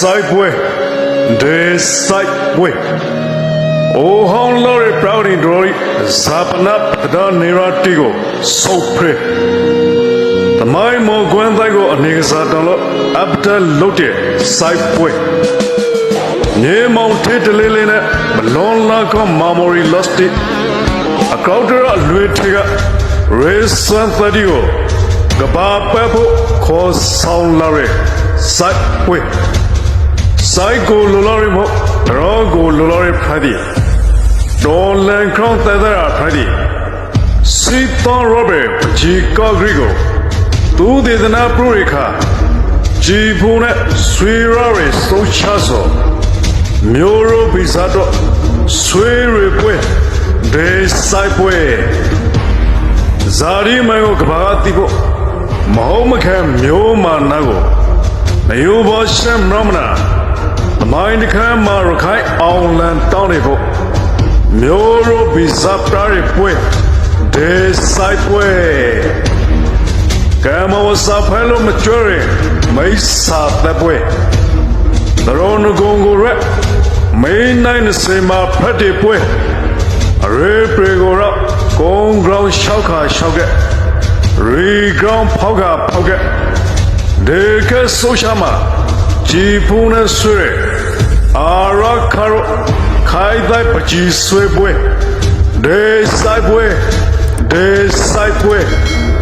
ဆိုင်ပွဲဒေဆိုင်ပွဲအိုဟောင်းလော်ရီပရောဒီဒရိုရီဇာပနပ်တဒနေရာတီကိုဆုတ်ဖရဲတမိုင်းမောကွန်းတိုင်းကိုအနေကစားတော်လို့အပဒလုတ်တဲ့ဆိုင်ပွဲနေမောင်ထေးတလေးလေးနဲ့ဘလွန်လာကမာမိုရီလော့စတီအကောက်တရလွေထေကရေဆန်သဒီကိုကဘာပဲဖို့ခေါ်ဆောင်လာရဲစိုက် ပွေစိုက်ကိုလိုလာရမို့ရောကိုလိုလာရဖာဒီဒေါ်လန်ခေါင်းတဲ့တဲ့ဖာဒီစီတောရောဘယ်ဂျီကာဂရီကိုသူဒေသနာပရိုရခာဂျီဖုန်နဲ့ဆွေရရဲဆုံးချဆောမျိုးရိုဘီဇာတော့ဆွေရပွဲဒေဆိုင်ပွဲဇာတိမိုင်ကိုကဘာတိဖို့မဟုတ်မခံမျိုးမာနာကိုမယိုဘောရှမ်ရမနာသ မိုင်းတစ်ခါမှာရခိုင်အောင်လန်တောင်းနေဖို့မျိုးရိုဘီဇပ်တာရပွဲဒေဆိုင်ပွဲကမ္မဝစာဖဲလို့မကြွရမိတ်စာတဲ့ပွဲဒရောနဂုံကိုရက်မိန်နိုင်စေမှာဖတ်တဲ့ပွဲအရေပရေကိုတော့ကုန်းဂရောင်းရှောက်ခါရှောက်ကက်ရီဂရောင်းဖောက်ကဖောက်ကက်ဒေကဆိုရှာမာဂျီဖုန်နဲ့ဆွဲ အာရခါရိုခိုင်တိုင်းပကြီးဆွဲပွဲဒေဆိုင်ပွဲဒေဆိုင်ပွဲမောအန်စနာ